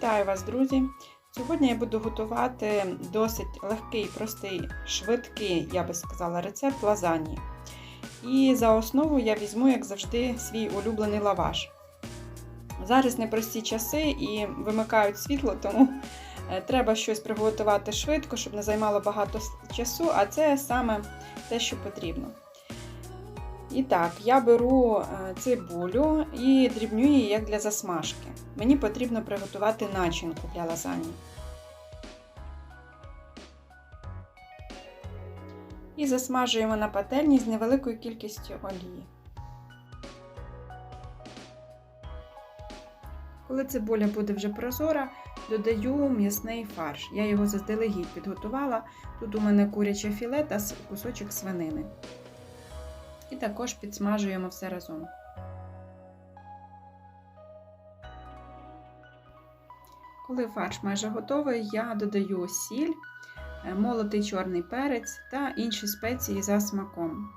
Вітаю вас, друзі! Сьогодні я буду готувати досить легкий, простий, швидкий, я би сказала, рецепт лазаньї. І за основу я візьму, як завжди, свій улюблений лаваш. Зараз непрості часи і вимикають світло, тому е, треба щось приготувати швидко, щоб не займало багато часу, а це саме те, що потрібно. І так, я беру е, цибулю і дрібню її як для засмажки. Мені потрібно приготувати начинку для лазані. І засмажуємо на пательні з невеликою кількістю олії. Коли цибуля буде вже прозора, додаю м'ясний фарш. Я його заздалегідь підготувала. Тут у мене куряче філе та кусочок свинини. І також підсмажуємо все разом. Коли фарш майже готовий, я додаю сіль, молотий чорний перець та інші спеції за смаком.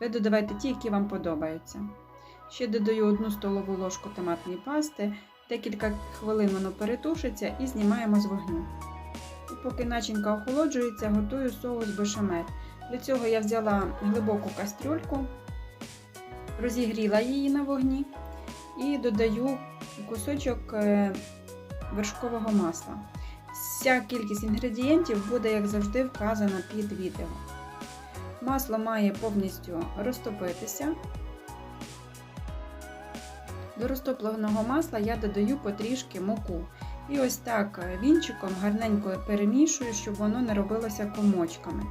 Ви додавайте ті, які вам подобаються. Ще додаю 1 столову ложку томатної пасти, декілька хвилин воно перетушиться і знімаємо з вогню. І поки начинка охолоджується, готую соус бешамель. Для цього я взяла глибоку кастрюльку, розігріла її на вогні і додаю кусочок вершкового масла. Вся кількість інгредієнтів буде, як завжди, вказана під відео. Масло має повністю розтопитися. До розтопленого масла я додаю потрішки муку. І ось так вінчиком гарненько перемішую, щоб воно не робилося комочками.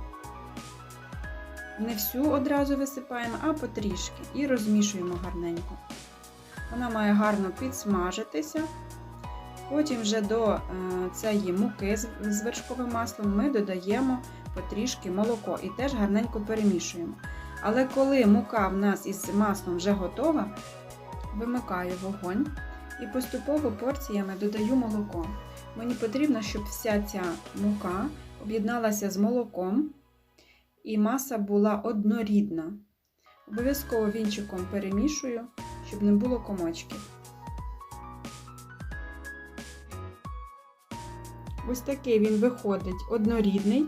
Не всю одразу висипаємо, а потрішки і розмішуємо гарненько. Вона має гарно підсмажитися. Потім вже до цієї муки з вершковим маслом ми додаємо потрішки молоко і теж гарненько перемішуємо. Але коли мука в нас із маслом вже готова, вимикаю вогонь і поступово порціями додаю молоко. Мені потрібно, щоб вся ця мука об'єдналася з молоком і маса була однорідна. Обов'язково вінчиком перемішую, щоб не було комочків. Ось такий він виходить однорідний,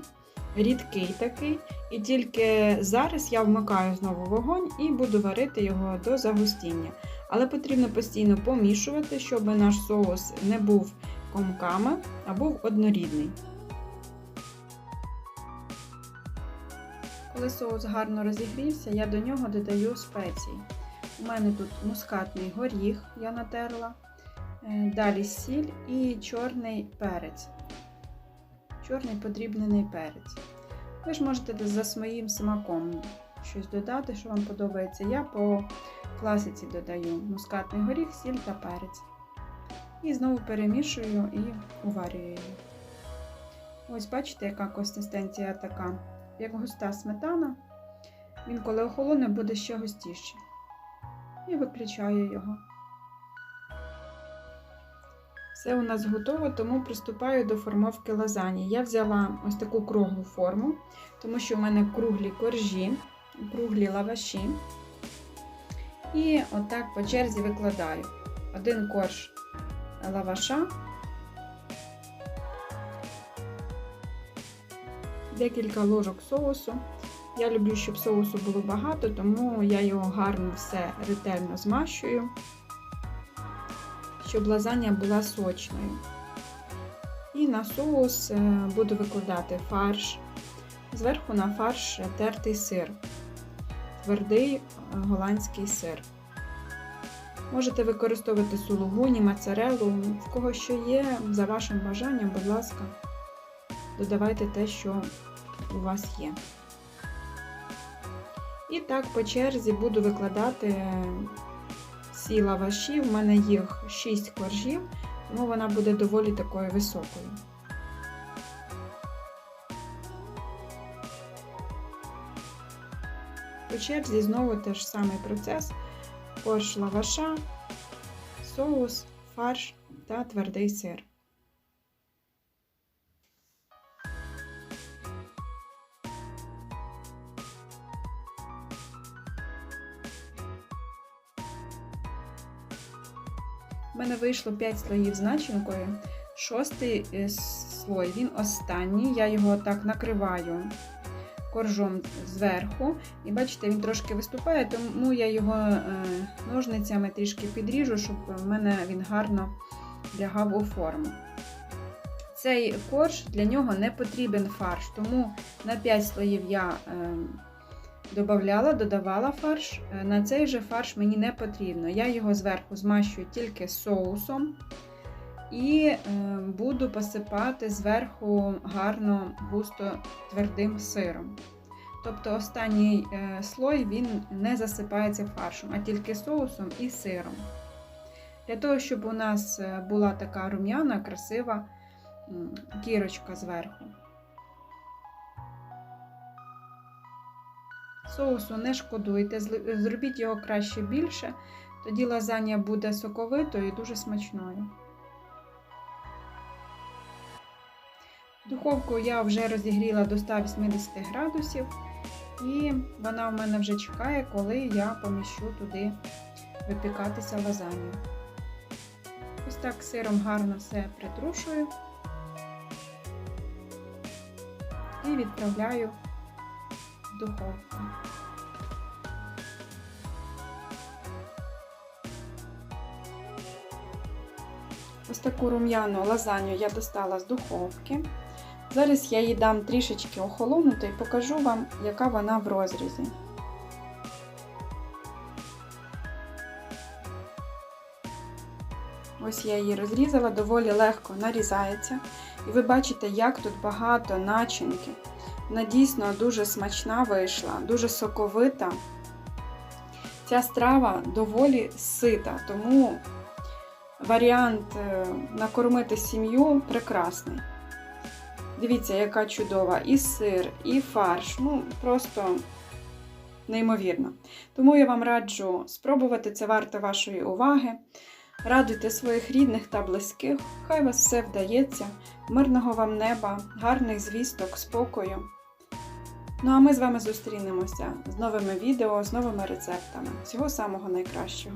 рідкий такий. І тільки зараз я вмикаю знову вогонь і буду варити його до загустіння. Але потрібно постійно помішувати, щоб наш соус не був комками, а був однорідний. Коли соус гарно розігрівся, я до нього додаю спеції. У мене тут мускатний горіх, я натерла, далі сіль і чорний перець. Чорний подрібнений перець. Ви ж можете за своїм смаком щось додати, що вам подобається. Я по класиці додаю мускатний горіх, сіль та перець. І знову перемішую і уварюю. Ось, бачите, яка консистенція така як густа сметана. Він, коли охолоне, буде ще густіше. І виключаю його. Все у нас готово, тому приступаю до формовки лазані. Я взяла ось таку круглу форму, тому що в мене круглі коржі, круглі лаваші. І отак по черзі викладаю один корж лаваша, декілька ложок соусу. Я люблю, щоб соусу було багато, тому я його гарно все ретельно змащую, щоб лазанья була сочною. І на соус буду викладати фарш. Зверху на фарш тертий сир, твердий голландський сир. Можете використовувати сулугуні, моцарелу, в кого що є, за вашим бажанням, будь ласка, додавайте те, що у вас є. І так по черзі буду викладати всі лаваші. У мене їх 6 коржів, тому вона буде доволі такою високою. По черзі знову теж самий процес: корж лаваша, соус, фарш та твердий сир. У мене вийшло 5 слоїв з начинкою. Шостий е, слой, він останній. Я його так накриваю коржом зверху. І бачите, він трошки виступає, тому я його е, ножницями трішки підріжу, щоб в мене він гарно лягав у форму. Цей корж для нього не потрібен фарш, тому на 5 слоїв я е, додавала, фарш. Е, На цей же фарш мені не потрібно. Я його зверху змащую тільки соусом і е, буду посипати зверху гарно густо твердим сиром. Тобто останній е, слой він не засипається фаршем, а тільки соусом і сиром. Для того, щоб у нас була така рум'яна, красива кірочка зверху. Соусу не шкодуйте, зробіть його краще більше, тоді лазанья буде соковитою і дуже смачною. Духовку я вже розігріла до 180 градусів, і вона в мене вже чекає, коли я поміщу туди випікатися лазанью. Ось так сиром гарно все притрушую і відправляю духовку. Ось таку рум'яну лазанью я достала з духовки. Зараз я їй дам трішечки охолонути і покажу вам, яка вона в розрізі. Ось я її розрізала, доволі легко нарізається. І ви бачите, як тут багато начинки. Вона дійсно дуже смачна вийшла, дуже соковита. Ця страва доволі сита, тому варіант е, накормити сім'ю прекрасний. Дивіться, яка чудова і сир, і фарш. Ну, просто неймовірно. Тому я вам раджу спробувати це варто вашої уваги. Радуйте своїх рідних та близьких. Хай вас все вдається. Мирного вам неба, гарних звісток, спокою. Ну а ми з вами зустрінемося з новими відео, з новими рецептами. Всього самого найкращого!